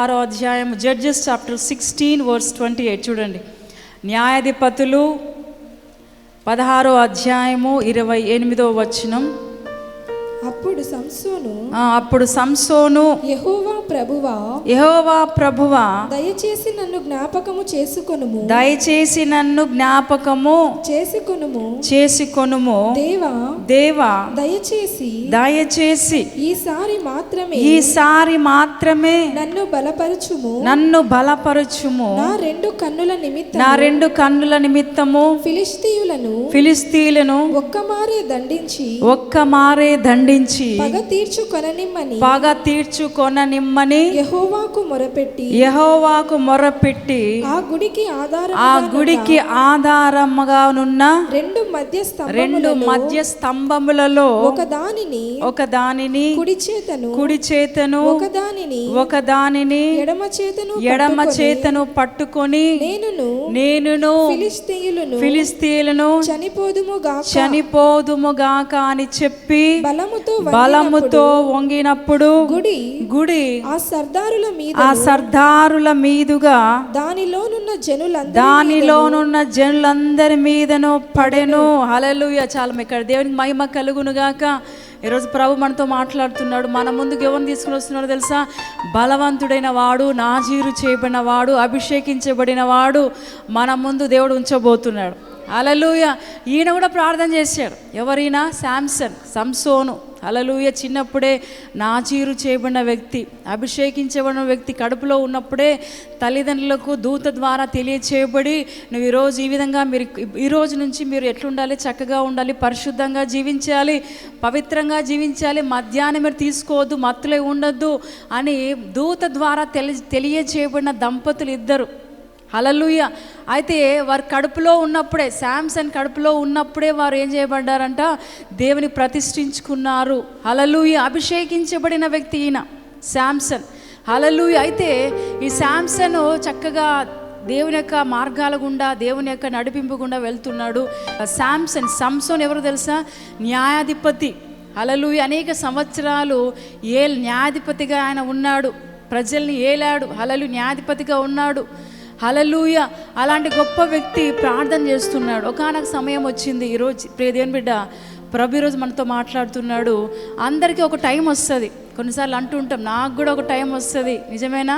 ఆరో అధ్యాయం judges chapter sixteen verse twenty eight చూడండి. న్యాయాధిపతులు పదహారో అధ్యాయము ఇరవై ఎనిమిదో వచనం. అప్పుడు సంసోను అప్పుడు సంసోను యెహోవా ప్రభువా యెహోవా ప్రభువా దయచేసి నన్ను జ్ఞాపకము చేసుకొనుము. దయచేసి నన్ను జ్ఞాపకము చేసుకొనుము. చేసుకొనుము. దేవా దేవా దయచేసి దయచేసి ఈసారి మాత్రమే ఈసారి మాత్రమే నన్ను బలపరచుము. నన్ను బలపరచుము. నా రెండు కన్నుల నిమిత్తం నా రెండు కన్నుల నిమిత్తము ఫిలిస్తీయులను ఫిలిస్తీయులను ఒక్కమారే దండించి ఒక్క మారే దండించి పగ తీర్చుకొననిమ్మని పగ తీర్చుకొననిమ్మని యెహోవాకు మొరపెట్టి యెహోవాకు మొరపెట్టి ఆ గుడికి ఆధారం ఆ గుడికి ఆధారముగా నున్న రెండు మధ్య రెండు మధ్య స్తంభములలో ఒక దానిని ఒక దానిని కుడి చేతను కుడి చేతను ఒక దానిని ఒక దానిని ఎడమ చేతను ఎడమ చేతను పట్టుకొని నేనును నేనును ఫిలిస్తీయులను ఫిలిస్తీయులను చనిపోదుము గాక అని చెప్పి బలముతో బలముతో వంగినప్పుడు గుడి గుడి ఆ సర్దారుల మీద ఆ సర్దారుల మీదుగా దానిలోనున్న జనులందరూ దానిలోనున్న జనులందరి మీదను పడెను. హల్లెలూయా చాలా ఇక్కడ దేవునికి మహిమ కలుగునుగాక ఈరోజు ప్రభు మనతో మాట్లాడుతున్నాడు. మన ముందుకు ఎవరిని తీసుకుని వస్తున్నాడో తెలుసా? బలవంతుడైన వాడు నాజీరు చేయబడిన వాడు అభిషేకించబడిన వాడు మన ముందు దేవుడు ఉంచబోతున్నాడు. అలలుయ ఈయన కూడా ప్రార్థన చేశాడు. ఎవరైనా? శాంసన్ సంసోను. అలలుయ చిన్నప్పుడే నాచీరు చేయబడిన వ్యక్తి అభిషేకించబడిన వ్యక్తి కడుపులో ఉన్నప్పుడే తల్లిదండ్రులకు దూత ద్వారా తెలియచేయబడి నువ్వు ఈరోజు ఈ విధంగా మీరు ఈరోజు నుంచి మీరు ఎట్లుండాలి? చక్కగా ఉండాలి? పరిశుద్ధంగా జీవించాలి? పవిత్రంగా జీవించాలి? మధ్యాహ్నం మీరు తీసుకోవద్దు మత్తులే ఉండొద్దు అని దూత ద్వారా తెలి తెలియచేయబడిన దంపతులు ఇద్దరు. హలలుయ అయితే వారు కడుపులో ఉన్నప్పుడే శాంసన్ కడుపులో ఉన్నప్పుడే వారు ఏం చేయబడ్డారంట? దేవుని ప్రతిష్ఠించుకున్నారు. హలలుయ అభిషేకించబడిన వ్యక్తి ఈయన శాంసన్. హలలుయ అయితే ఈ శాంసన్ చక్కగా దేవుని యొక్క మార్గాల గుండా దేవుని యొక్క నడిపింపు గుండా వెళ్తున్నాడు. శాంసన్ సంసోన్ ఎవరు తెలుసా? న్యాయాధిపతి. హలలుయ అనేక సంవత్సరాలు ఏ న్యాయాధిపతిగా ఆయన ఉన్నాడు. ప్రజల్ని ఏలాడు. అలలు న్యాయాధిపతిగా ఉన్నాడు. హలలూయ అలాంటి గొప్ప వ్యక్తి ప్రార్థన చేస్తున్నాడు. ఒకనొక సమయం వచ్చింది ఈరోజు ప్రేదేని బిడ్డ ప్రభు ఈరోజు మనతో మాట్లాడుతున్నాడు. అందరికీ ఒక టైం వస్తుంది. కొన్నిసార్లు అంటుంటాం నాకు కూడా ఒక టైం వస్తుంది. నిజమేనా?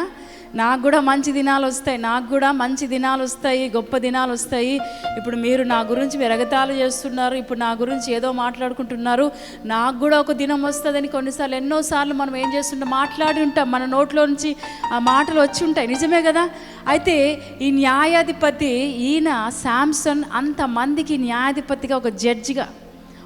నాకు కూడా మంచి దినాలు వస్తాయి నాకు కూడా మంచి దినాలు వస్తాయి గొప్ప దినాలు వస్తాయి. ఇప్పుడు మీరు నా గురించి విరగతాలు చేస్తున్నారు ఇప్పుడు నా గురించి ఏదో మాట్లాడుకుంటున్నారు. నాకు కూడా ఒక దినం వస్తుందని కొన్నిసార్లు ఎన్నోసార్లు మనం ఏం చేస్తుంటాం మాట్లాడి ఉంటాం మన నోట్లో నుంచి ఆ మాటలు వచ్చి ఉంటాయి. నిజమే కదా? అయితే ఈ న్యాయాధిపతి ఈయన శాంసన్ అంతమందికి న్యాయాధిపతిగా ఒక జడ్జిగా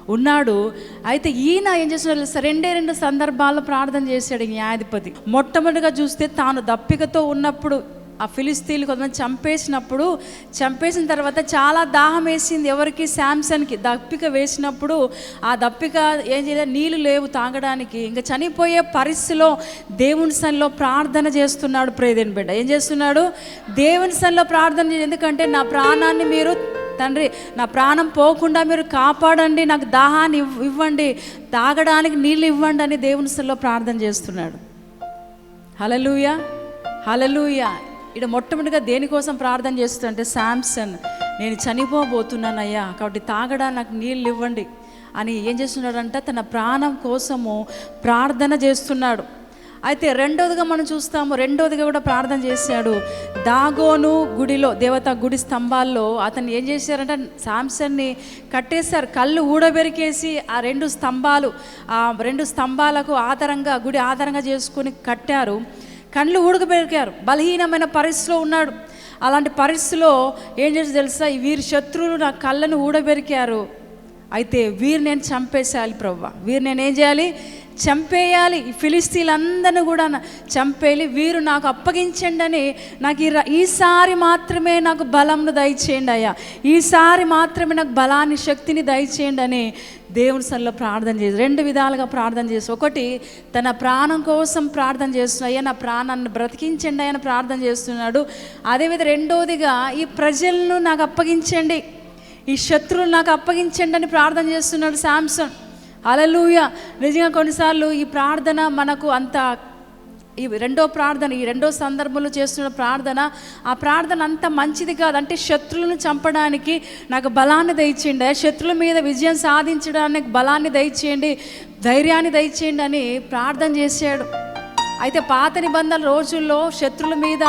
ఉన్నాడు. అయితే ఈయన ఏం చేస్తున్నాడు రెండే రెండు సందర్భాల్లో ప్రార్థన చేశాడు ఈ న్యాయాధిపతి. మొట్టమొదటిగా చూస్తే తాను దప్పికతో ఉన్నప్పుడు ఆ ఫిలిస్తీన్లు కొంతమంది చంపేసినప్పుడు చంపేసిన తర్వాత చాలా దాహం వేసింది ఎవరికి? శాంసన్కి. దప్పిక వేసినప్పుడు ఆ దప్పిక ఏం చేయలేదు నీళ్ళు లేవు తాగడానికి. ఇంకా చనిపోయే పరిస్థితిలో దేవుని సన్లో ప్రార్థన చేస్తున్నాడు ప్రేదేని బిడ్డ. ఏం చేస్తున్నాడు? దేవుని సన్లో ప్రార్థన ఎందుకంటే నా ప్రాణాన్ని మీరు తండ్రి నా ప్రాణం పోకుండా మీరు కాపాడండి నాకు దాహాన్ని ఇవ్వండి తాగడానికి నీళ్ళు ఇవ్వండి అని దేవుని సెల్లో ప్రార్థన చేస్తున్నాడు. హలలుయ హలలుయ ఇక్కడ మొట్టమొదటిగా దేనికోసం ప్రార్థన చేస్తుంటే శాంసన్ నేను చనిపోబోతున్నానయ్యా కాబట్టి తాగడానికి నాకు నీళ్ళు ఇవ్వండి అని ఏం చేస్తున్నాడంట తన ప్రాణం కోసము ప్రార్థన చేస్తున్నాడు. అయితే రెండోదిగా మనం చూస్తాము రెండోదిగా కూడా ప్రార్థన చేశాడు. దాగోను గుడిలో దేవత గుడి స్తంభాల్లో అతను ఏం చేశారంటే శాంసన్ని కట్టేశారు. కళ్ళు ఊడబెరికేసి ఆ రెండు స్తంభాలు ఆ రెండు స్తంభాలకు ఆధారంగా గుడి ఆధారంగా చేసుకుని కట్టారు. కళ్ళు ఊడకబెరికారు బలహీనమైన పరిస్థితిలో ఉన్నాడు. అలాంటి పరిస్థితిలో ఏం చేసి తెలుసా? వీరి శత్రువులు నా కళ్ళను ఊడబెరికారు. అయితే వీరు నేను చంపేసేయాలి ప్రవ్వ. వీరు నేను ఏం చేయాలి? చంపేయాలి. ఈ ఫిలిస్తీన్లందరినీ కూడా చంపేయాలి. వీరు నాకు అప్పగించండి అని నాకు ఈ ర- ఈసారి మాత్రమే నాకు బలంను దయచేయండి అయ్యా. ఈసారి మాత్రమే నాకు బలాన్ని శక్తిని దయచేయండి అని దేవుని సన్నిలో ప్రార్థన చేసి రెండు విధాలుగా ప్రార్థన చేసి ఒకటి తన ప్రాణం కోసం ప్రార్థన చేస్తున్నా అయ్యా నా ప్రాణాన్ని బ్రతికించండి ఆయన ప్రార్థన చేస్తున్నాడు. అదేవిధంగా రెండోదిగా ఈ ప్రజలను నాకు అప్పగించండి. ఈ శత్రువులు నాకు అప్పగించండి అని ప్రార్థన చేస్తున్నాడు శాంసంగ్ అలలుయ నిజంగా కొన్నిసార్లు ఈ ప్రార్థన మనకు అంత ఈ రెండో ప్రార్థన ఈ రెండో సందర్భంలో చేస్తున్న ప్రార్థన ఆ ప్రార్థన అంత మంచిది కాదు. అంటే శత్రువులను చంపడానికి నాకు బలాన్ని దయచేయండి. శత్రువుల మీద విజయం సాధించడానికి బలాన్ని దయచేయండి ధైర్యాన్ని దయచేయండి అని ప్రార్థన చేశాడు. అయితే పాత నిబంధనల రోజుల్లో శత్రుల మీద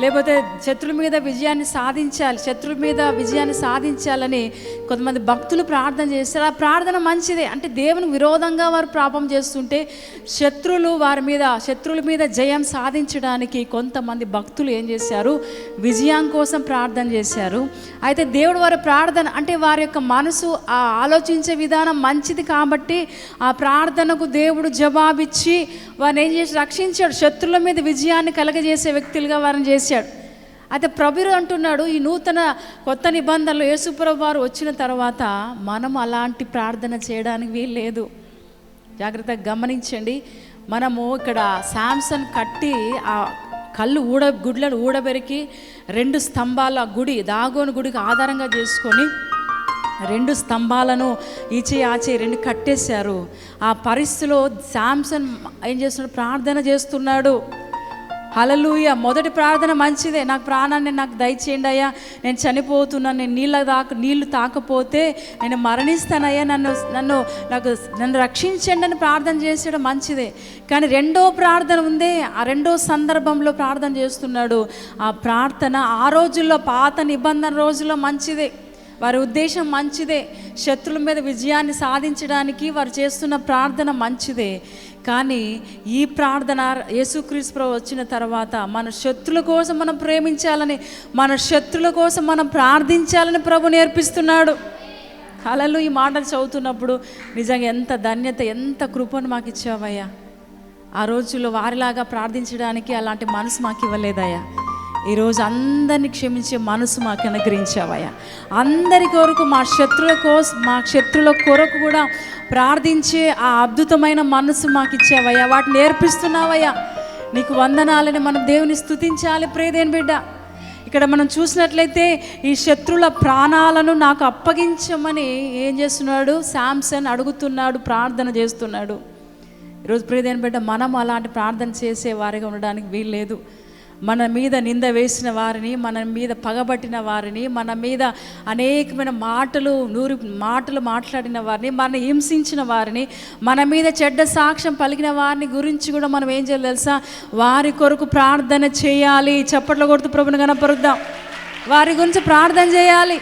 లేకపోతే శత్రుల మీద విజయాన్ని సాధించాలి శత్రుల మీద విజయాన్ని సాధించాలని కొంతమంది భక్తులు ప్రార్థన చేస్తారు. ఆ ప్రార్థన మంచిదే. అంటే దేవుని విరోధంగా వారు ప్రాపం చేస్తుంటే శత్రులు వారి మీద శత్రువుల మీద జయం సాధించడానికి కొంతమంది భక్తులు ఏం చేశారు? విజయం కోసం ప్రార్థన చేశారు. అయితే దేవుడు వారి ప్రార్థన అంటే వారి యొక్క మనసు ఆ ఆలోచించే విధానం మంచిది కాబట్టి ఆ ప్రార్థనకు దేవుడు జవాబిచ్చి వారిని ఏం చేసి రక్షించాడు శత్రుల మీద విజయాన్ని కలగజేసే వ్యక్తులుగా వారిని చేశాడు. అయితే ప్రభురు అంటున్నాడు ఈ నూతన కొత్త నిబంధనలు యేసుప్రభు వారు వచ్చిన తర్వాత మనం అలాంటి ప్రార్థన చేయడానికి వీలు లేదు జాగ్రత్తగా గమనించండి మనము ఇక్కడ శాంసన్ కట్టి ఆ కళ్ళు ఊడ గుడ్లను ఊడబెరికి రెండు స్తంభాల గుడి దాగోని గుడికి ఆధారంగా చేసుకొని రెండు స్తంభాలను ఈచే ఆచి రెండు కట్టేశారు. ఆ పరిస్థితిలో శాంసన్ ఏం చేస్తున్నాడు? ప్రార్థన చేస్తున్నాడు. హలలుయ మొదటి ప్రార్థన మంచిదే. నాకు ప్రాణాన్ని నాకు దయచేయండి అయ్యా. నేను చనిపోతున్నాను. నేను నీళ్ళ తాక నీళ్ళు తాకపోతే నేను మరణిస్తానయ్యా. నన్ను నన్ను నాకు నన్ను రక్షించండి అని ప్రార్థన చేసేయడం మంచిదే. కానీ రెండో ప్రార్థన ఉందే. ఆ రెండో సందర్భంలో ప్రార్థన చేస్తున్నాడు. ఆ ప్రార్థన ఆ రోజుల్లో పాత నిబంధన రోజుల్లో మంచిదే. వారి ఉద్దేశం మంచిదే. శత్రుల మీద విజయాన్ని సాధించడానికి వారు చేస్తున్న ప్రార్థన మంచిదే. కానీ ఈ ప్రార్థన యేసుక్రీస్తు వచ్చిన తర్వాత మన శత్రుల కోసం మనం ప్రేమించాలని మన శత్రుల కోసం మనం ప్రార్థించాలని ప్రభు నేర్పిస్తున్నాడు. కళలు ఈ మాటలు చదువుతున్నప్పుడు నిజంగా ఎంత ధన్యత ఎంత కృపను మాకు ఇచ్చావయ్యా. ఆ రోజుల్లో వారిలాగా ప్రార్థించడానికి అలాంటి మనసు మాకు ఇవ్వలేదయ్యా. ఈరోజు అందరిని క్షమించే మనసు మాకు అనుగ్రహించావయ్యా. అందరి కొరకు మా శత్రుల కోసం మా శత్రుల కొరకు కూడా ప్రార్థించే ఆ అద్భుతమైన మనసు మాకు ఇచ్చావయ్యా. వాటిని నేర్పిస్తున్నావయ్యా. నీకు వందనాలని మనం దేవుని స్తుతించాలి ప్రేదేని బిడ్డ. ఇక్కడ మనం చూసినట్లయితే ఈ శత్రుల ప్రాణాలను నాకు అప్పగించమని ఏం చేస్తున్నాడు? శాంసన్ అడుగుతున్నాడు ప్రార్థన చేస్తున్నాడు. ఈరోజు ప్రియదేని బిడ్డ మనం అలాంటి ప్రార్థన చేసే వారిగా ఉండడానికి వీల్లేదు. మన మీద నింద వేసిన వారిని మన మీద పగబట్టిన వారిని మన మీద అనేకమైన మాటలు నూరు మాటలు మాట్లాడిన వారిని మన హింసించిన వారిని మన మీద చెడ్డ సాక్ష్యం పలికిన వారిని గురించి కూడా మనం ఏం చేయాలి తెలుసా? వారి కొరకు ప్రార్థన చేయాలి. చప్పట్లు కొడుతూ ప్రభుని కనపరుద్దాం వారి గురించి ప్రార్థన చేయాలి.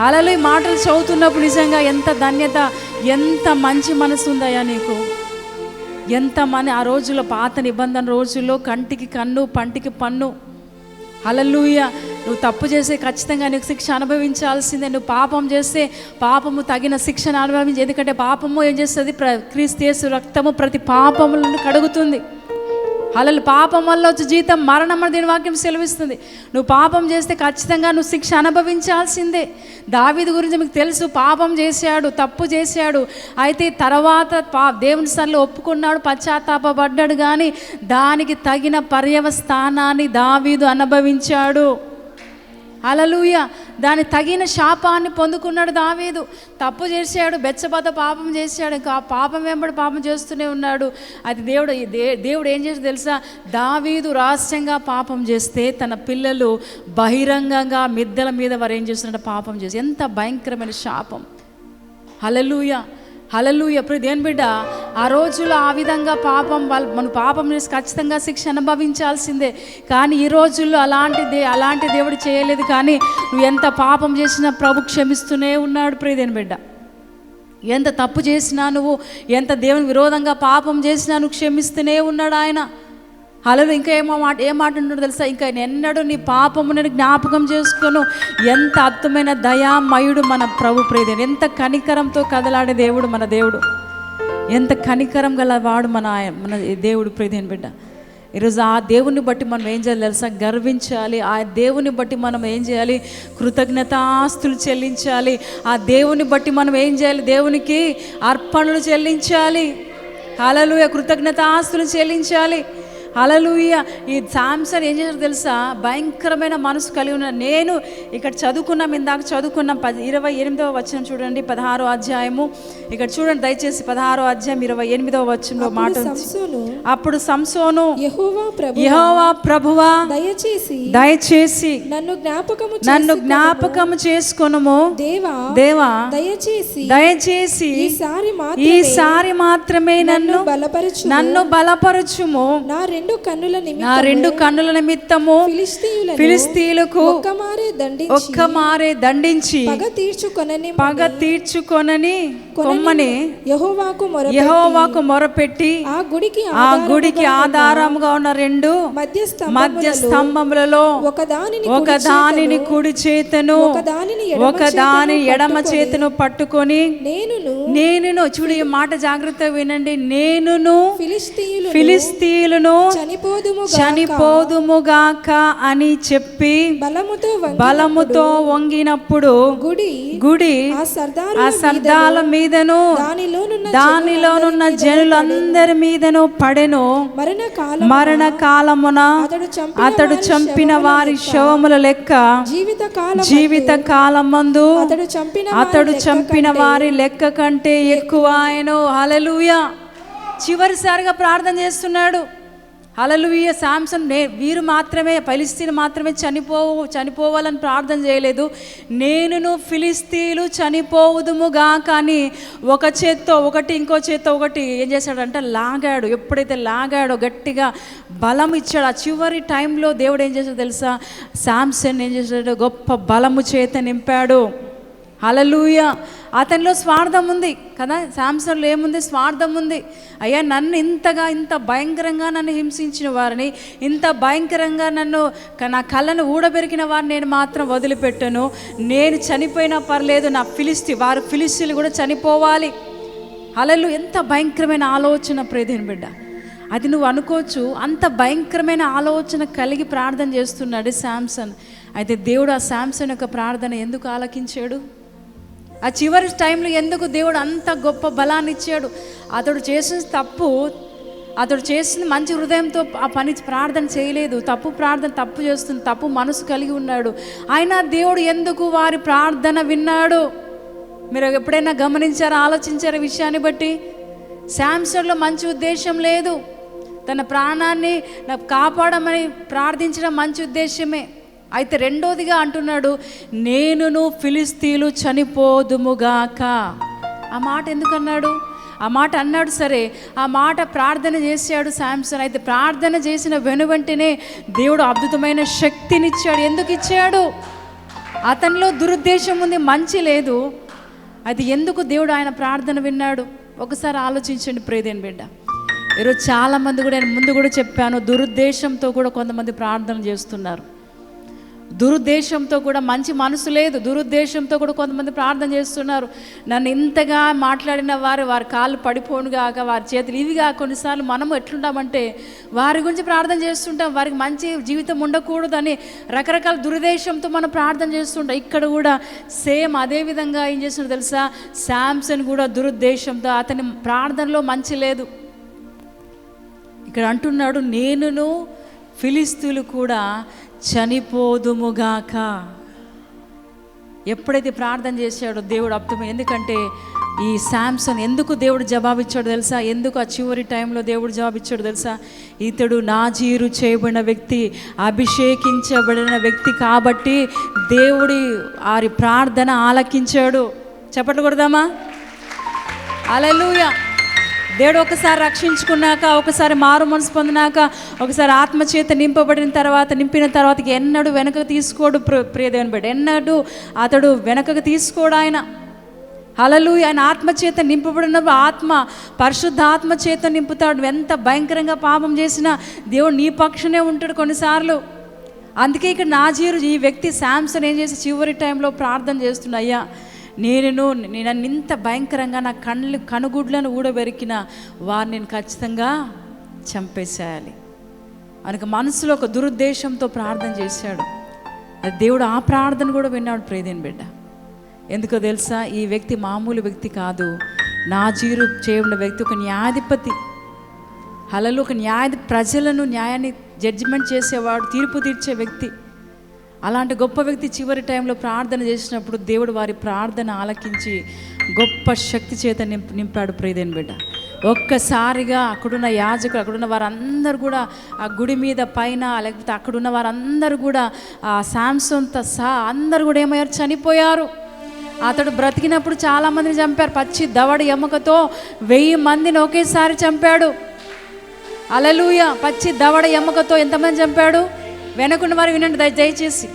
అలలు ఈ మాటలు చదువుతున్నప్పుడు నిజంగా ఎంత ధన్యత ఎంత మంచి మనసు ఉందయ్యా నీకు. ఎంతమంది ఆ రోజుల్లో పాత నిబంధన రోజుల్లో కంటికి కన్ను పంటికి పన్ను. హలలుయ నువ్వు తప్పు చేస్తే ఖచ్చితంగా నీకు శిక్ష అనుభవించాల్సిందే. నువ్వు పాపం చేస్తే పాపము తగిన శిక్షను అనుభవించి. ఎందుకంటే పాపము ఏం చేస్తుంది? ప్ర క్రీస్తు రక్తము ప్రతి పాపములను కడుగుతుంది. అలలు పాపం వల్ల వచ్చే జీతం మరణం అని దీని వాక్యం సెలవిస్తుంది. నువ్వు పాపం చేస్తే ఖచ్చితంగా నువ్వు శిక్ష అనుభవించాల్సిందే. దావీదు గురించి మీకు తెలుసు పాపం చేశాడు తప్పు చేశాడు. అయితే తర్వాత పా దేవుని సన్నిలో ఒప్పుకున్నాడు పశ్చాత్తాపడ్డాడు కానీ దానికి తగిన పర్యవస్థానాన్ని దావీదు అనుభవించాడు. అలలుయ దాని తగిన శాపాన్ని పొందుకున్నాడు దావీదు. తప్పు చేశాడు బెచ్చబద్ద పాపం చేశాడు ఇంకా ఆ పాపం వెంబడి పాపం చేస్తూనే ఉన్నాడు. అది దేవుడు దే దేవుడు ఏం చేసి తెలుసా? దావీదు రహస్యంగా పాపం చేస్తే తన పిల్లలు బహిరంగంగా మిద్దెల మీద వారు ఏం చేస్తున్నట్టు పాపం చేసి ఎంత భయంకరమైన శాపం. హలలుయ హలలు ఎప్పుడు దేని బిడ్డ ఆ రోజులో ఆ విధంగా పాపం వాళ్ళు మన పాపం చేసి ఖచ్చితంగా శిక్ష అనుభవించాల్సిందే. కానీ ఈ రోజుల్లో అలాంటి దే అలాంటి దేవుడు చేయలేదు కానీ నువ్వు ఎంత పాపం చేసినా ప్రభు క్షమిస్తూనే ఉన్నాడు ప్రియదేని బిడ్డ. ఎంత తప్పు చేసినా నువ్వు ఎంత దేవుని విరోధంగా పాపం చేసినా నువ్వు క్షమిస్తూనే ఉన్నాడు ఆయన. అలలు ఇంకా ఏమో మాట ఏ మాట ఉంటుందో తెలుసా? ఇంకా ఎన్నడూ నీ పాపము నేను జ్ఞాపకం చేసుకోను. ఎంత అద్భుతమైన దయామయుడు మన ప్రభు ప్రియదేవుడు. ఎంత కనికరంతో కదలాడే దేవుడు మన దేవుడు. ఎంత కనికరం గల వాడు మన మన దేవుడు ప్రేదేని బిడ్డ. ఈరోజు ఆ దేవుని బట్టి మనం ఏం చేయాలి తెలుసా? గర్వించాలి. ఆ దేవుని బట్టి మనం ఏం చేయాలి? కృతజ్ఞతాస్తులు చెల్లించాలి. ఆ దేవుని బట్టి మనం ఏం చేయాలి? దేవునికి అర్పణలు చెల్లించాలి. అలలు కృతజ్ఞతాస్తులు చెల్లించాలి. హలలుయ ఈ సామ్సన్ ఏం చేశారు తెలుసా? భయంకరమైన మనసు కలిగి ఉన్న నేను ఇక్కడ చదువుకున్నాం ఇందాక చదువుకున్నాం పది ఇరవై ఎనిమిదవ వచనం చూడండి పదహారో అధ్యాయము. ఇక్కడ చూడండి దయచేసి పదహారో అధ్యాయం ఇరవై ఎనిమిదవ వచనంలో మాట. సంసోను అప్పుడు సంసోను యెహోవా ప్రభువా దయచేసి దయచేసి నన్ను జ్ఞాపకము నన్ను జ్ఞాపకము చేసుకొనుము. దేవా దేవా దయచేసి దయచేసి ఈసారి మాత్రమే ఈసారి మాత్రమే నన్ను బలపరచు నన్ను బలపరచుము. నా రెండు కన్నుల నా రెండు కన్నుల నిమిత్తము ఫిలిస్తీయులకు ఒక్కమారే దండించి ఒక్క మారే దండించి పగ తీర్చుకొనని పగ తీర్చుకొనని కొమ్మని యెహోవాకు మొర యెహోవాకు మొరపెట్టి ఆ గుడికి ఆ గుడికి ఆధారముగా ఉన్న రెండు మధ్య మధ్య స్తంభములలో ఒక దానిని ఒక దానిని కుడి చేతను ఒక దానిని ఒక దాని ఎడమ చేతను పట్టుకొని నేనును నేనును చూడు ఈ మాట జాగ్రత్తగా వినండి నేనును ఫిలిస్తీయులు ఫిలిస్తీయులను చనిపోదుముగాక. అని చెప్పి బలముతో బలముతో వంగినప్పుడు గుడి గుడి ఆ సర్దాల మీదను దానిలోనున్న జనులందరి మీదను పడెను. మరణ కాలం మరణ కాలమున అతడు చంపిన వారి శవముల లెక్క. జీవిత కాలం జీవిత కాలమందు అతడు చంపిన అతడు చంపిన వారి లెక్క కంటే ఎక్కువ ఆయన. హలలుయ చివరిసారిగా ప్రార్థన చేస్తున్నాడు. హలలుయ శాంసన్ నే వీరు మాత్రమే ఫిలిస్తీన్ మాత్రమే చనిపోవు చనిపోవాలని ప్రార్థన చేయలేదు. నేనును ఫిలిస్తీన్లు చనిపోవుదుముగా కానీ ఒక చేత్తో ఒకటి ఇంకో చేత్తో ఒకటి ఏం చేశాడంటే లాగాడు. ఎప్పుడైతే లాగాడో గట్టిగా బలం ఇచ్చాడు. ఆ చివరి టైంలో దేవుడు ఏం చేశాడు తెలుసా? శాంసన్ ఏం చేశాడు? గొప్ప బలము చేత నింపాడు. హలలుయ అతనిలో స్వార్థం ఉంది కదా? శాంసన్లో ఏముంది? స్వార్థం ఉంది. అయ్యా నన్ను ఇంతగా ఇంత భయంకరంగా నన్ను హింసించిన వారిని ఇంత భయంకరంగా నన్ను నా కళ్ళను ఊడబెరికిన వారిని నేను మాత్రం వదిలిపెట్టను. నేను చనిపోయినా పర్లేదు నా ఫిలిస్తి వారు ఫిలిస్తీన్లు కూడా చనిపోవాలి. అలలు ఎంత భయంకరమైన ఆలోచన ప్రేదేని బిడ్డ. అది నువ్వు అనుకోవచ్చు అంత భయంకరమైన ఆలోచన కలిగి ప్రార్థన చేస్తున్నాడు శాంసన్. అయితే దేవుడు ఆ శాంసన్ యొక్క ప్రార్థన ఎందుకు ఆలకించాడు? ఆ చివరి టైంలో ఎందుకు దేవుడు అంత గొప్ప బలాన్ని ఇచ్చాడు? అతడు చేసిన తప్పు అతడు చేసిన మంచి హృదయంతో ఆ పని ప్రార్థన చేయలేదు. తప్పు ప్రార్థన తప్పు చేస్తుంది తప్పు మనసు కలిగి ఉన్నాడు. అయినా దేవుడు ఎందుకు వారి ప్రార్థన విన్నాడు? మీరు ఎప్పుడైనా గమనించారా ఆలోచించారా విషయాన్ని బట్టి? శాంసన్లో మంచి ఉద్దేశం లేదు. తన ప్రాణాన్ని కాపాడమని ప్రార్థించడం మంచి ఉద్దేశమే. అయితే రెండోదిగా అంటున్నాడు నేనును ఫిలిస్తీలు చనిపోదుముగాక. ఆ మాట ఎందుకన్నాడు? ఆ మాట అన్నాడు సరే ఆ మాట ప్రార్థన చేశాడు శాంసన్. అయితే ప్రార్థన చేసిన వెను వెంటనే దేవుడు అద్భుతమైన శక్తినిచ్చాడు. ఎందుకు ఇచ్చాడు అతనిలో దురుద్దేశం ఉంది మంచి లేదు. అది ఎందుకు దేవుడు ఆయన ప్రార్థన విన్నాడు? ఒకసారి ఆలోచించండి ప్రేదేని బిడ్డ. ఈరోజు చాలామంది కూడా నేను ముందు కూడా చెప్పాను దురుద్దేశంతో కూడా కొంతమంది ప్రార్థన చేస్తున్నారు. దురుద్దేశంతో కూడా మంచి మనసు లేదు. దురుద్దేశంతో కూడా కొంతమంది ప్రార్థన చేస్తున్నారు. నన్ను ఇంతగా మాట్లాడిన వారు వారి కాళ్ళు పడిపోను కాక వారి చేతులు ఇవిగా కొన్నిసార్లు మనము ఎట్లుంటామంటే వారి గురించి ప్రార్థన చేస్తుంటాం. వారికి మంచి జీవితం ఉండకూడదని రకరకాల దురుద్దేశంతో మనం ప్రార్థన చేస్తుంటాం. ఇక్కడ కూడా సేమ్ అదే విధంగా ఏం చేస్తున్నారు తెలుసా? శాంసన్ కూడా దురుద్దేశంతో అతని ప్రార్థనలో మంచి లేదు. ఇక్కడ అంటున్నాడు నేనును ఫిలిస్తీన్లు కూడా చనిపోదుముగాక. ఎప్పుడైతే ప్రార్థన చేశాడో దేవుడు అప్తమ ఎందుకంటే ఈ శాంసన్ ఎందుకు దేవుడు జవాబిచ్చాడు తెలుసా? ఎందుకు ఆ చివరి టైంలో దేవుడు జవాబిచ్చాడు తెలుసా? ఇతడు నాజీరు చేయబడిన వ్యక్తి అభిషేకించబడిన వ్యక్తి కాబట్టి దేవుడి వారి ప్రార్థన ఆలకించాడు. చెప్పట్లు కొడదామా? అలలుయా దేవుడు ఒకసారి రక్షించుకున్నాక ఒకసారి మారు మనసు పొందినాక ఒకసారి ఆత్మచేత నింపబడిన తర్వాత నింపిన తర్వాత ఎన్నడూ వెనకకు తీసుకోడు ప్ర- ప్రియదేవుని బిడ్డ. ఎన్నడూ అతడు వెనకకు తీసుకోడు ఆయన. అలలు ఆయన ఆత్మచేత నింపబడినప్పుడు ఆత్మ పరిశుద్ధ ఆత్మచేత నింపుతాడు. ఎంత భయంకరంగా పాపం చేసినా దేవుడు నీ పక్షనే ఉంటాడు కొన్నిసార్లు. అందుకే ఇక్కడ నాజీరు ఈ వ్యక్తి శాంసన్ ఏం చేసి చివరి టైంలో ప్రార్థన చేస్తున్నాయ్యా నేను నేను ఇంత భయంకరంగా నా కళ్ళు కనుగుడ్లను ఊడబెరికిన వారిని నేను ఖచ్చితంగా చంపేసేయాలి. మనకు మనసులో ఒక దురుద్దేశంతో ప్రార్థన చేశాడు. దేవుడు ఆ ప్రార్థన కూడా విన్నాడు ప్రేదేని బిడ్డ. ఎందుకో తెలుసా? ఈ వ్యక్తి మామూలు వ్యక్తి కాదు. నాజీరు చేయబడిన వ్యక్తి ఒక న్యాయాధిపతి. హలలు ఒక న్యాయ ప్రజలను న్యాయాన్ని జడ్జిమెంట్ చేసేవాడు తీర్పు తీర్చే వ్యక్తి. అలాంటి గొప్ప వ్యక్తి చివరి టైంలో ప్రార్థన చేసినప్పుడు దేవుడు వారి ప్రార్థన ఆలకించి గొప్ప శక్తి చేత నింప నింపాడు ప్రియదేని బిడ్డ. ఒక్కసారిగా అక్కడున్న యాజకులు అక్కడున్న వారందరూ కూడా ఆ గుడి మీద పైన లేకపోతే అక్కడున్న వారందరూ కూడా ఆ శాంసంతో సహా అందరు కూడా ఏమయ్యారు? చనిపోయారు. అతడు బ్రతికినప్పుడు చాలామందిని చంపారు. పచ్చి దవడ ఎముకతో వెయ్యి మందిని ఒకేసారి చంపాడు. అలలుయ! పచ్చి దవడ ఎముకతో ఎంతమంది చంపాడు? వెనకున్న వారు వినండి దయచేసి.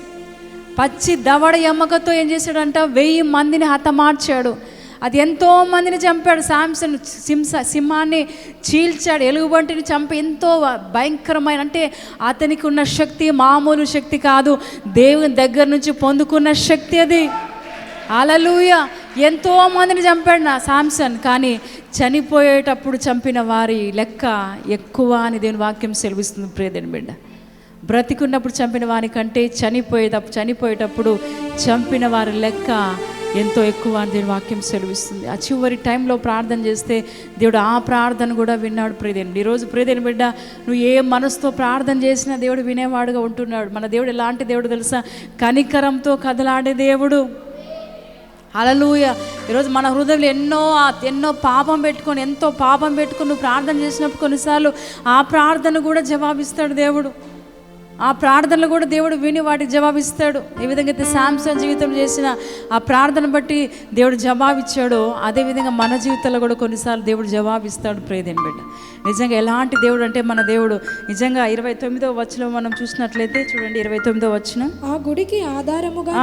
పచ్చి దవడ ఎమ్మకతో ఏం చేశాడంట? వెయ్యి మందిని హతమార్చాడు. అది ఎంతో మందిని చంపాడు. శాంసన్ సింస సింహాన్ని చీల్చాడు. ఎలుగుబంటిని చంపి ఎంతో భయంకరమైన అంటే అతనికి ఉన్న శక్తి మామూలు శక్తి కాదు. దేవుని దగ్గర నుంచి పొందుకున్న శక్తి అది. అలలుయ ఎంతో మందిని చంపాడు నా సామ్సన్ కానీ చనిపోయేటప్పుడు చంపిన వారి లెక్క ఎక్కువ అని దేవుని వాక్యం సెలవిస్తుంది. ప్రియదేని బిడ్డ. బ్రతికున్నప్పుడు చంపిన వారి కంటే చనిపోయేటప్పుడు చనిపోయేటప్పుడు చంపిన వారి లెక్క ఎంతో ఎక్కువ అని దీని వాక్యం సెలవిస్తుంది. ఆ చివరి టైంలో ప్రార్థన చేస్తే దేవుడు ఆ ప్రార్థన కూడా విన్నాడు ప్రియదేని ఈరోజు ప్రియదేని బిడ్డ నువ్వు ఏ మనసుతో ప్రార్థన చేసినా దేవుడు వినేవాడుగా ఉంటున్నాడు. మన దేవుడు ఎలాంటి దేవుడు తెలుసా? కనికరంతో కదలాడే దేవుడు. అలలుయ ఈరోజు మన హృదయంలో ఎన్నో ఎన్నో పాపం పెట్టుకొని ఎంతో పాపం పెట్టుకొని నువ్వు ప్రార్థన చేసినప్పుడు కొన్నిసార్లు ఆ ప్రార్థన కూడా జవాబిస్తాడు దేవుడు. ఆ ప్రార్థనలు కూడా దేవుడు విని వాటికి జవాబిస్తాడు. ఏ విధంగా అయితే శాంసంగ్ జీవితం చేసిన ఆ ప్రార్థన బట్టి దేవుడు జవాబిచ్చాడో అదేవిధంగా మన జీవితంలో కూడా కొన్నిసార్లు దేవుడు జవాబిస్తాడు. ప్రేదేని బిడ్డ నిజంగా ఎలాంటి దేవుడు అంటే మన దేవుడు. నిజంగా ఇరవై తొమ్మిదో వచ్చిన మనం చూసినట్లయితే చూడండి ఇరవై తొమ్మిదో వచ్చిన ఆ గుడికి ఆధారముగా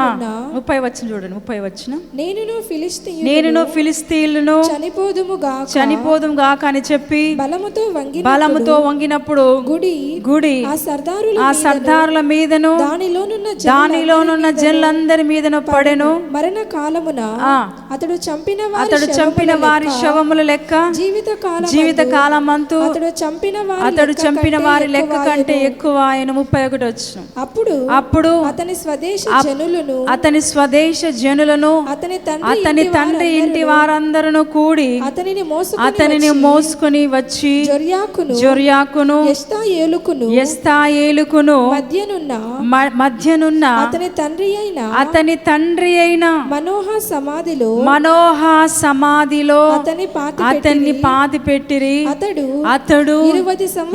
ముప్పై వచ్చిన చూడండి ముప్పై వచ్చిన నేనును ఫిలిస్తీయు నేనును ఫిలిస్తీన్లను చనిపోదుముగా చనిపోదుం గాక అని చెప్పి బలముతో వంగి బలముతో వంగినప్పుడు గుడి గుడి ఆ సర్దారుల ఆ సర్దారుల మీదను దానిలోనున్న దానిలోనున్న జనులందరి మీదను పడెను. మరణ కాలమున అతడు చంపిన అతడు చంపిన వారి శవముల లెక్క జీవిత కాలం జీవిత కాలమంతు అతడు చంపిన అతడు చంపిన వారి లెక్క కంటే. ఎక్కువ ఆయన ముప్పై ఒకటి వచ్చిన. అప్పుడు అప్పుడు అతని స్వదేశ జనులను అతని స్వదేశ జనులను అతని తండ్రి అతని తండ్రి ఇంటి వారందరూ కూడి అతనిని మోసుకుని అతనిని మోసుకొని వచ్చి జొర్యాకును జొర్యాకును ఎస్తా ఏలుకును ఎస్తాయేలుకును మధ్యనున్న మ- మధ్యనున్న అతని తండ్రి అయిన అతని తండ్రి అయిన మనోహ సమాధిలో మనోహ సమాధిలో అతని అతన్ని పాతి పెట్టిరి. అతడు అతడు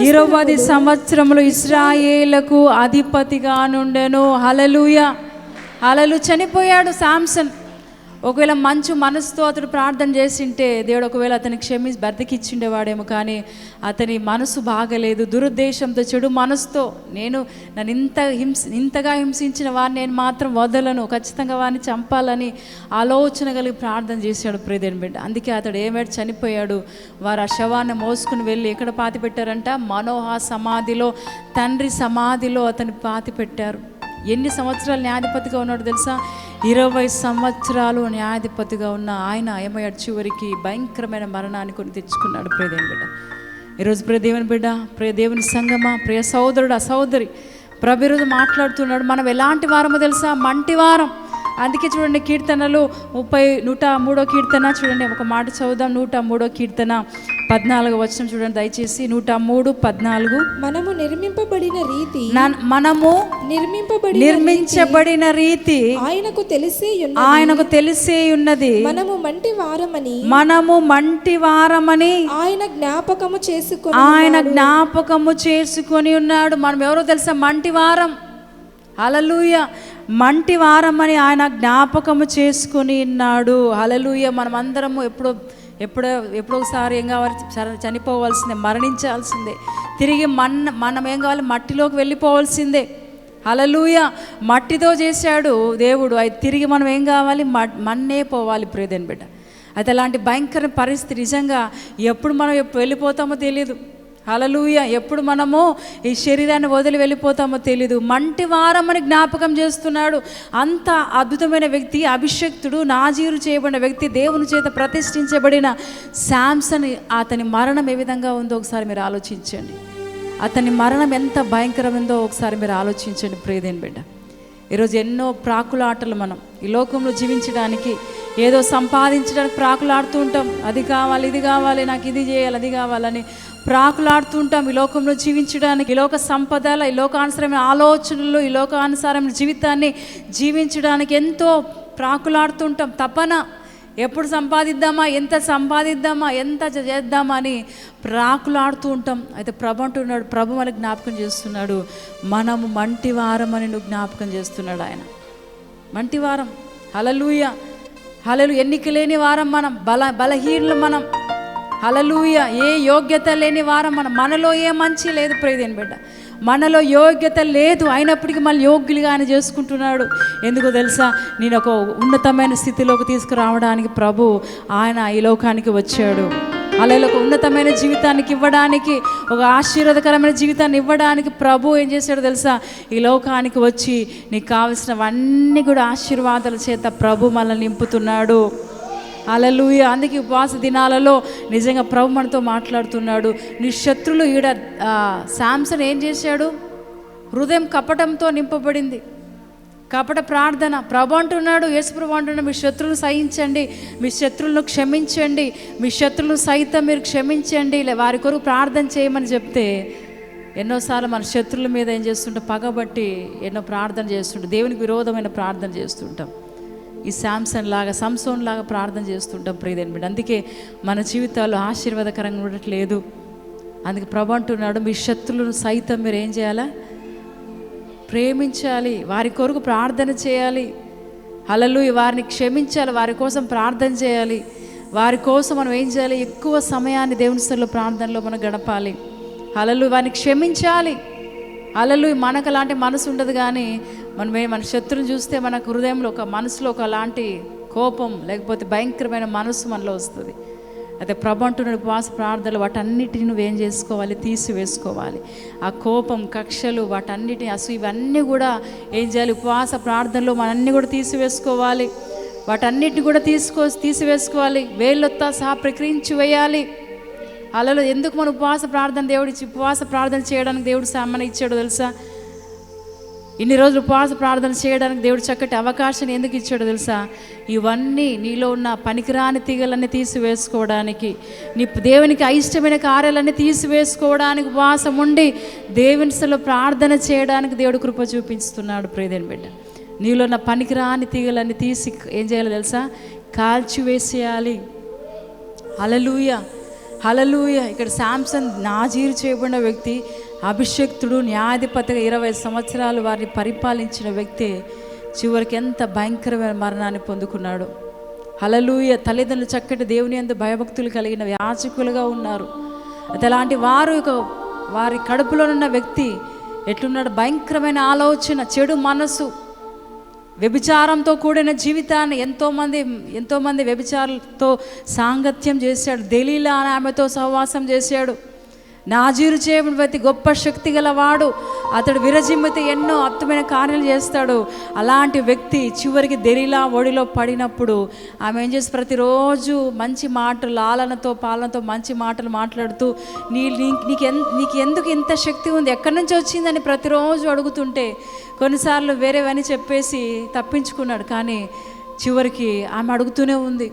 ఇరువది సంవత్సరములు ఇస్రాయేలకు అధిపతిగా నుండెను. హలలుయ హలలు చనిపోయాడు సామ్సన్. ఒకవేళ మంచు మనసుతో అతడు ప్రార్థన చేసింటే దేవుడు ఒకవేళ అతని క్షమి బ్రతికిచ్చిండేవాడేమో కానీ అతని మనసు బాగలేదు దురుద్దేశంతో చెడు మనసుతో. నేను నన్ను ఇంత హింస ఇంతగా హింసించిన వారిని నేను మాత్రం వదలను ఖచ్చితంగా వారిని చంపాలని ఆలోచన కలిగి ప్రార్థన చేశాడు ప్రియదేని బిడ్డ. అందుకే అతడు ఏమేడు చనిపోయాడు వారు ఆ శవాన్ని మోసుకుని వెళ్ళి ఎక్కడ పాతి పెట్టారంట మనోహ సమాధిలో తండ్రి సమాధిలో అతని పాతి పెట్టారు ఎన్ని సంవత్సరాలు న్యాయాధిపతిగా ఉన్నాడు తెలుసా? ఇరవై సంవత్సరాలు న్యాయాధిపతిగా ఉన్న ఆయన ఏమయ్యాడు? చివరికి భయంకరమైన మరణాన్ని కొని తెచ్చుకున్నాడు ప్రియదేవుని బిడ్డ. ఈరోజు ప్రియదేవుని బిడ్డ ప్రియదేవుని సంగమ ప్రియ సహోదరుడు సహోదరి ప్రభు ఈరోజు మాట్లాడుతున్నాడు. మనం ఎలాంటి వారమో తెలుసా? మంటి వారం. అందుకే చూడండి కీర్తనలు ముప్పై నూట మూడో కీర్తన చూడండి ఒక మాట చదువుదాం. నూట మూడో కీర్తన పద్నాలుగు వచ్చిన చూడండి దయచేసి నూట మూడు పద్నాలుగు. మనము నిర్మింపబడిన రీతి మనము నిర్మింపబడి నిర్మించబడిన రీతి ఆయనకు తెలిసే ఆయనకు తెలిసే ఉన్నది. మనము మంటి వారమని మనము మంటి వారమని ఆయన జ్ఞాపకము చేసుకొని ఆయన జ్ఞాపకము చేసుకొని ఉన్నాడు. మనం ఎవరో తెలుసా? మంటి వారం. అలలుయ మంటి వారమని ఆయన జ్ఞాపకము చేసుకుని ఉన్నాడు. అలలుయ మనమందరము ఎప్పుడు ఎప్పుడో ఎప్పుడో ఒకసారి ఏం కావాలి? చ- చనిపోవాల్సిందే మరణించాల్సిందే. తిరిగి మన్న మనం ఏం కావాలి? మట్టిలోకి వెళ్ళిపోవాల్సిందే. అలలుయ మట్టితో చేశాడు దేవుడు. అది తిరిగి మనం ఏం కావాలి? మ- మన్నే పోవాలి ప్రియదేని బిడ్డ. అయితే అలాంటి భయంకర పరిస్థితి నిజంగా ఎప్పుడు మనం ఎప్పుడు వెళ్ళిపోతామో తెలియదు అలలుయ ఎప్పుడు మనము ఈ శరీరాన్ని వదిలి వెళ్ళిపోతామో తెలీదు. మంటి వారమని జ్ఞాపకం చేస్తున్నాడు. అంత అద్భుతమైన వ్యక్తి అభిషక్తుడు నాజీరు చేయబడిన వ్యక్తి దేవుని చేత ప్రతిష్ఠించబడిన శాంసన్. అతని మరణం ఏ విధంగా ఉందో ఒకసారి మీరు ఆలోచించండి. అతని మరణం ఎంత భయంకరమైందో ఒకసారి మీరు ఆలోచించండి ప్రియదేని బిడ్డ. ఈరోజు ఎన్నో ప్రాకులాటలు మనం ఈ లోకంలో జీవించడానికి ఏదో సంపాదించడానికి ప్రాకులాడుతూ ఉంటాం. అది కావాలి ఇది కావాలి నాకు ఇది చేయాలి అది కావాలని ప్రాకులాడుతుంటాం ఈ లోకంలో జీవించడానికి. ఈ లోక సంపదల ఈ లోకానుసరమైన ఆలోచనలు ఈ లోకానుసారమైన జీవితాన్ని జీవించడానికి ఎంతో ప్రాకులాడుతుంటాం. తపన ఎప్పుడు సంపాదిద్దామా ఎంత సంపాదిద్దామా ఎంత చేద్దామా అని ప్రాకులాడుతూ ఉంటాం అయితే ప్రభు అంటున్నాడు ప్రభు మనకు జ్ఞాపకం చేస్తున్నాడు మనము మంటి అని నువ్వు జ్ఞాపకం చేస్తున్నాడు ఆయన. మంటి వారం హలలుయ హలలు ఎన్నిక లేని వారం మనం బల బలహీనులు మనం అలలుయ ఏ యోగ్యత లేని వారం మన మనలో ఏ మంచి లేదు ప్రేదేని బిడ్డ. మనలో యోగ్యత లేదు అయినప్పటికీ మళ్ళీ యోగ్యులుగా ఆయన చేసుకుంటున్నాడు. ఎందుకో తెలుసా? నేను ఒక ఉన్నతమైన స్థితిలోకి తీసుకురావడానికి ప్రభు ఆయన ఈ లోకానికి వచ్చాడు. అలా ఒక ఉన్నతమైన జీవితానికి ఇవ్వడానికి ఒక ఆశీర్వాదకరమైన జీవితాన్ని ఇవ్వడానికి ప్రభు ఏం చేశాడో తెలుసా? ఈ లోకానికి వచ్చి నీకు కావలసినవన్నీ కూడా ఆశీర్వాదాల చేత ప్రభు మనల్ని నింపుతున్నాడు. అలలుయ అందుకే ఉపవాస దినాలలో నిజంగా ప్రభు మనతో మాట్లాడుతున్నాడు. నీ శత్రులు ఈడ శాంసన్ ఏం చేశాడు? హృదయం కపటంతో నింపబడింది. కపట ప్రార్థన. ప్రభు అంటున్నాడు యేసుప్రభు అంటున్నాడు మీ శత్రువులు సహించండి. మీ శత్రువులను క్షమించండి. మీ శత్రువులు సైతం మీరు క్షమించండి. లే- వారి కొరకు ప్రార్థన చేయమని చెప్తే ఎన్నోసార్లు మన శత్రువుల మీద ఏం చేస్తుంటాం? పగబట్టి ఎన్నో ప్రార్థన చేస్తుంటాం. దేవునికి విరోధమైన ప్రార్థన చేస్తుంటాం. ఈ శాంసన్ లాగా సంసోన్ లాగా ప్రార్థన చేస్తుంటాం ప్రియదేని బిడ్డ. అందుకే మన జీవితాలు ఆశీర్వాదకరంగా ఉండట్లేదు. అందుకే ప్రభు అంటున్నాడు మీ శత్రులను సైతం మీరు ఏం చేయాలా? ప్రేమించాలి వారి కొరకు ప్రార్థన చేయాలి. అలలు వారిని క్షమించాలి వారి కోసం ప్రార్థన చేయాలి. వారి కోసం మనం ఏం చేయాలి? ఎక్కువ సమయాన్ని దేవుని స్థలంలో ప్రార్థనలో మనం గడపాలి. అలలు వారిని క్షమించాలి. అలలు మనకు అలాంటి మనసు ఉండదు కానీ మనం మన శత్రువుని చూస్తే మనకు హృదయంలో ఒక మనసులో ఒక అలాంటి కోపం లేకపోతే భయంకరమైన మనసు మనలో వస్తుంది. అయితే ప్రభు అంటున్నాడు ఉపవాస ప్రార్థనలు వాటన్నిటిని నువ్వేం చేసుకోవాలి? తీసివేసుకోవాలి. ఆ కోపం కక్షలు వాటన్నిటిని అసలు ఇవన్నీ కూడా ఏం చేయాలి? ఉపవాస ప్రార్థనలు మనన్నీ కూడా తీసివేసుకోవాలి. వాటన్నిటిని కూడా తీసుకో తీసివేసుకోవాలి. వేళ్ళొత్తా సహా ప్రక్రించి వేయాలి. అలలో ఎందుకు మన ఉపవాస ప్రార్థన దేవుడి ఉపవాస ప్రార్థన చేయడానికి దేవుడు సామాన్ ఇచ్చాడు తెలుసా? ఇన్ని రోజులు ఉపవాస ప్రార్థన చేయడానికి దేవుడు చక్కటి అవకాశం ఎందుకు ఇచ్చాడో తెలుసా? ఇవన్నీ నీలో ఉన్న పనికిరాని తీగలన్నీ తీసివేసుకోవడానికి నీ దేవునికి అయిష్టమైన కార్యాలన్నీ తీసివేసుకోవడానికి ఉపవాసం ఉండి దేవునిసలో ప్రార్థన చేయడానికి దేవుడు కృప చూపిస్తున్నాడు ప్రియదేని బిడ్డ. నీలో ఉన్న పనికిరాని తీగలన్నీ తీసి ఏం చేయాలో తెలుసా? కాల్చివేసేయాలి. హలలుయ హలలుయ ఇక్కడ శాంసంగ్ నాజీరు చేయబడిన వ్యక్తి అభిషక్తుడు న్యాయాధిపతిగా ఇరవై సంవత్సరాలు వారిని పరిపాలించిన వ్యక్తి చివరికి ఎంత భయంకరమైన మరణాన్ని పొందుకున్నాడు. హలలుయ తల్లిదండ్రులు చక్కటి దేవుని అందు భయభక్తులు కలిగిన యాచకులుగా ఉన్నారు. అయితే అలాంటి వారు వారి కడుపులోనున్న వ్యక్తి ఎట్లున్నాడు? భయంకరమైన ఆలోచన చెడు మనసు వ్యభిచారంతో కూడిన జీవితాన్ని ఎంతోమంది ఎంతోమంది వ్యభిచారులతో సాంగత్యం చేశాడు. దలీలా అని ఆమెతో సహవాసం చేశాడు. నాజీరు చేయబడిన ప్రతి గొప్ప శక్తి గలవాడు. అతడు విరజిమ్మితే ఎన్నో అర్థమైన కార్యాలు చేస్తాడు. అలాంటి వ్యక్తి చివరికి దెరిలా ఒడిలో పడినప్పుడు ఆమె ఏం చేసి ప్రతిరోజు మంచి మాటలు లాలనతో పాలనతో మంచి మాటలు మాట్లాడుతూ నీ నీ- నీకు నీకు ఎందుకు ఇంత శక్తి ఉంది? ఎక్కడి నుంచి వచ్చిందని ప్రతిరోజు అడుగుతుంటే కొన్నిసార్లు వేరేవని చెప్పేసి తప్పించుకున్నాడు. కానీ చివరికి ఆమె అడుగుతూనే ఉంది.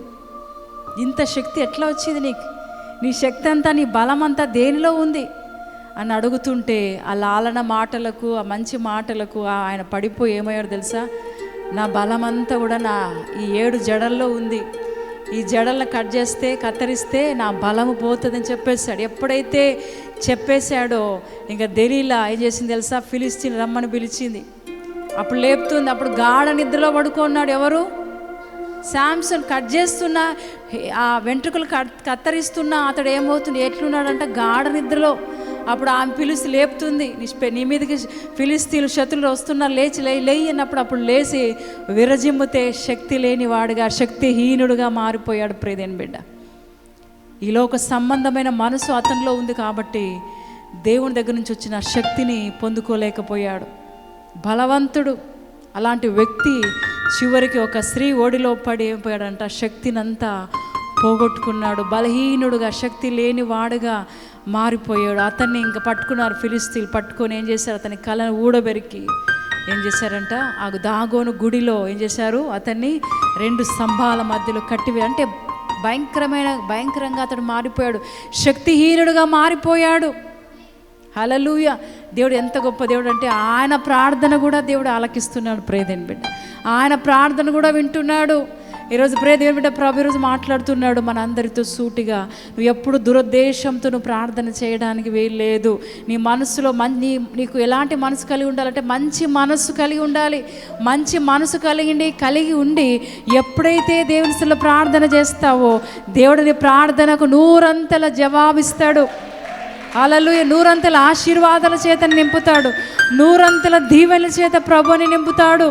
ఇంత శక్తి ఎట్లా వచ్చింది నీకు? నీ శక్తి అంతా నీ బలమంతా దేనిలో ఉంది? అని అడుగుతుంటే ఆ లాలన మాటలకు ఆ మంచి మాటలకు ఆ ఆయన పడిపోయి ఏమయ్యాడు తెలుసా? నా బలమంతా కూడా నా ఈ ఏడు జడల్లో ఉంది. ఈ జడలను కట్ చేస్తే కత్తిరిస్తే నా బలము పోతుందని చెప్పేశాడు. ఎప్పుడైతే చెప్పేశాడో ఇంకా దెలీలా ఏం చేసింది తెలుసా? ఫిలిస్తీన్ రమ్మని పిలిచింది. అప్పుడు లేపుతుంది. అప్పుడు గాఢ నిద్రలో పడుకున్నాడు ఎవరు? శాంసన్ కట్ చేస్తున్న ఆ వెంట్రుకలు కట్ అతడు ఏమవుతుంది? ఎట్లున్నాడంటే గాఢ నిద్రలో. అప్పుడు ఆమె పిలిచి లేపుతుంది. నీ మీదకి ఫిలిస్తీన్లు శత్రులు వస్తున్నారు లేచి లే లేయి అన్నప్పుడు అప్పుడు లేచి విరజిమ్మితే శక్తి లేనివాడుగా శక్తిహీనుడుగా మారిపోయాడు ప్రేదేని బిడ్డ. ఈలో ఒక సంబంధమైన మనసు అతనిలో ఉంది కాబట్టి దేవుని దగ్గర నుంచి వచ్చిన శక్తిని పొందుకోలేకపోయాడు. బలవంతుడు. అలాంటి వ్యక్తి చివరికి ఒక స్త్రీ ఓడిలో పడి ఏమైపోయాడంట శక్తినంతా పోగొట్టుకున్నాడు. బలహీనుడుగా శక్తి లేని వాడుగా మారిపోయాడు. అతన్ని ఇంకా పట్టుకున్నారు ఫిలిస్తీన్ పట్టుకొని ఏం చేశారు? అతని కళను ఊడబెరికి ఏం చేశారంట? ఆ దాగోను గుడిలో ఏం చేశారు? అతన్ని రెండు స్తంభాల మధ్యలో కట్టివి అంటే భయంకరమైన భయంకరంగా అతడు మారిపోయాడు. శక్తిహీనుడుగా మారిపోయాడు. హలలుయ దేవుడు ఎంత గొప్ప దేవుడు అంటే ఆయన ప్రార్థన కూడా దేవుడు ఆలకిస్తున్నాడు. ప్రేదేని బిడ్డ ఆయన ప్రార్థన కూడా వింటున్నాడు. ఈరోజు ప్రేదేని బిడ్డ ప్రభు ఈరోజు మాట్లాడుతున్నాడు మన అందరితో సూటిగా. నువ్వు ఎప్పుడు దురుద్దేశంతో నువ్వు ప్రార్థన చేయడానికి వీల్లేదు. నీ మనసులో మన్ నీ నీకు ఎలాంటి మనసు కలిగి ఉండాలంటే మంచి మనసు కలిగి ఉండాలి. మంచి మనసు కలిగి కలిగి ఉండి ఎప్పుడైతే దేవుని ప్రార్థన చేస్తావో దేవుడిని ప్రార్థనకు నూరంతల జవాబిస్తాడు. అలలు నూరంతల ఆశీర్వాదాల చేత నింపుతాడు. నూరంతల దీవెనల చేత ప్రభుని నింపుతాడు.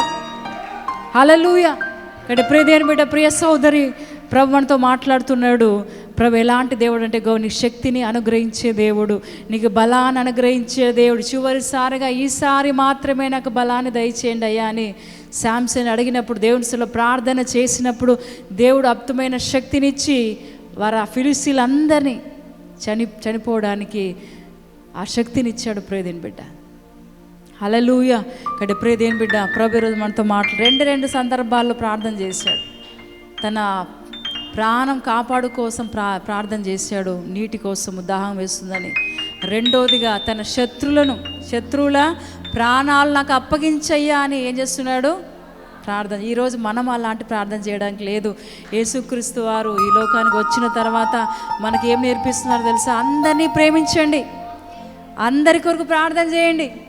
అలలుయ ఇక్కడ ప్రియదేని బిడ్డ ప్రియ సోదరి ప్రభు మనతో మాట్లాడుతున్నాడు. ప్రభు ఎలాంటి దేవుడు అంటే గౌ నీ శక్తిని అనుగ్రహించే దేవుడు. నీకు బలాన్ని అనుగ్రహించే దేవుడు. చివరిసారిగా ఈసారి మాత్రమే నాకు బలాన్ని దయచేయండి అయ్యా అని శాంసన్ అడిగినప్పుడు దేవుని ప్రార్థన చేసినప్పుడు దేవుడు అప్తమైన శక్తినిచ్చి వారు ఆ ఫిలిస్తీన్లందరినీ చని చనిపోవడానికి ఆ శక్తినిచ్చాడు ప్రేదేని బిడ్డ. హలలుయ ఇక్కడ ప్రేదేని బిడ్డ ప్రభు మనతో మాట్లా రెండు రెండు సందర్భాల్లో ప్రార్థన చేశాడు. తన ప్రాణం కాపాడు కోసం ప్రా ప్రార్థన చేశాడు. నీటి కోసం దాహం వేస్తుందని. రెండోదిగా తన శత్రులను శత్రువుల ప్రాణాలు నాకు అప్పగించయ్యా అని ఏం చేస్తున్నాడు? ప్రార్థన. ఈరోజు మనం అలాంటి ప్రార్థన చేయడానికి లేదు. యేసుక్రీస్తు వారు ఈ లోకానికి వచ్చిన తర్వాత మనకి ఏం నేర్పిస్తున్నారో తెలుసా? అందరినీ ప్రేమించండి. అందరి కొరకు ప్రార్థన చేయండి.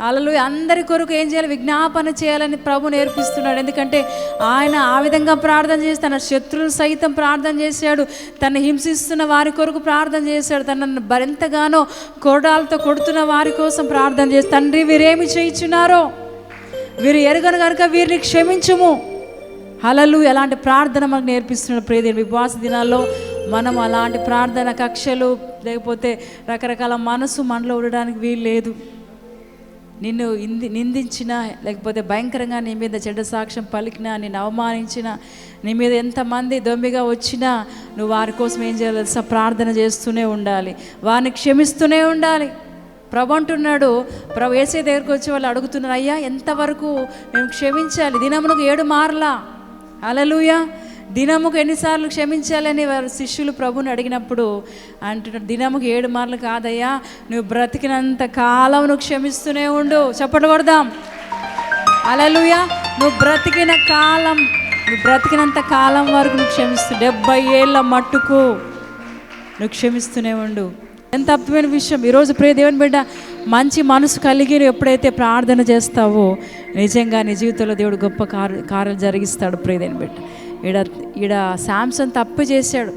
అలలు అందరి కొరకు ఏం చేయాలి? విజ్ఞాపన చేయాలని ప్రభు నేర్పిస్తున్నాడు. ఎందుకంటే ఆయన ఆ విధంగా ప్రార్థన చేసి తన శత్రువులు సైతం ప్రార్థన చేశాడు. తను హింసిస్తున్న వారి కొరకు ప్రార్థన చేశాడు. తనను మరింతగానో కొరడాలతో కొడుతున్న వారి కోసం ప్రార్థన చేసి తండ్రి వీరేమి చేయించున్నారో? వీరు ఎరగను కనుక వీరిని క్షమించము. అలలు ఎలాంటి ప్రార్థన మనకు నేర్పిస్తున్నాడు ప్రియదేవి విశ్వాస దినాల్లో మనం అలాంటి ప్రార్థన కక్షలు లేకపోతే రకరకాల మనసు మనలో ఉండడానికి వీలు లేదు. నిన్ను ఇంది నిందించిన లేకపోతే భయంకరంగా నీ మీద చెడ్డ సాక్ష్యం పలికినా నిన్ను అవమానించిన నీ మీద ఎంతమంది దొమ్మిగా వచ్చినా నువ్వు వారి కోసం ఏం చేయాలి ప్రార్థన చేస్తూనే ఉండాలి. వారిని క్షమిస్తూనే ఉండాలి. ప్రభు అంటున్నాడు ప్రభు వేసే దగ్గరకు వచ్చి వాళ్ళు అడుగుతున్నారు అయ్యా ఎంతవరకు మేము క్షమించాలి? దినమునకు ఏడు మార్లా. అలలుయా దినముకు ఎన్నిసార్లు క్షమించాలని వారు శిష్యులు ప్రభుని అడిగినప్పుడు అంటున్నాడు దినముకు ఏడు మార్లు కాదయ్యా నువ్వు బ్రతికినంత కాలం నువ్వు క్షమిస్తూనే ఉండు. చెప్పండి కొడదాం. అలలుయా నువ్వు బ్రతికిన కాలం నువ్వు బ్రతికినంత కాలం వరకు నువ్వు క్షమిస్తూ డెబ్బై ఏళ్ళ మట్టుకు నువ్వు క్షమిస్తూనే ఉండు. ఎంత అద్భుతమైన విషయం. ఈరోజు ప్రియ దేవుని బిడ్డ మంచి మనసు కలిగి ఎప్పుడైతే ప్రార్థన చేస్తావో నిజంగా నీ జీవితంలో దేవుడు గొప్ప కార్య కార్యాలు జరిగిస్తాడు ప్రియ దేవుని బిడ్డ. ఈడ ఈడ శాంసన్ తప్పు చేశాడు.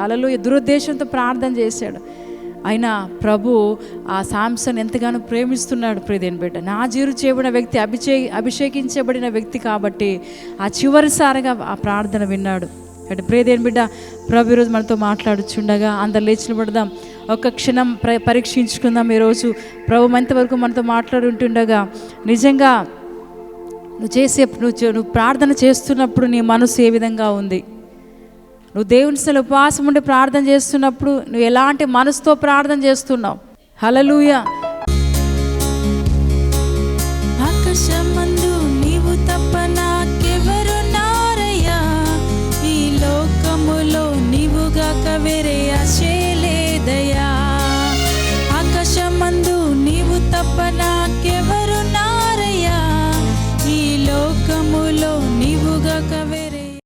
అలలు దురుద్దేశంతో ప్రార్థన చేశాడు. అయినా ప్రభు ఆ శాంసన్ ఎంతగానో ప్రేమిస్తున్నాడు ప్రియదేని బిడ్డ. నా జీరు చేయబడిన వ్యక్తి అభిషే అభిషేకించబడిన వ్యక్తి కాబట్టి ఆ చివరిసారిగా ఆ ప్రార్థన విన్నాడు. అంటే ప్రేదేని బిడ్డ ప్రభు ఈరోజు మనతో మాట్లాడుచుండగా అందరు లేచిన పడదాం ఒక క్షణం ప్ర పరీక్షించుకుందాం ఈరోజు. ప్రభు ఎంతవరకు మనతో మాట్లాడుంటుండగా నిజంగా నువ్వు చేసే నువ్వు నువ్వు ప్రార్థన చేస్తున్నప్పుడు నీ మనసు ఏ విధంగా ఉంది? నువ్వు దేవుని సలు ఉపవాసం ఉండి ప్రార్థన చేస్తున్నప్పుడు నువ్వు ఎలాంటి మనసుతో ప్రార్థన చేస్తున్నావు? హలలుయ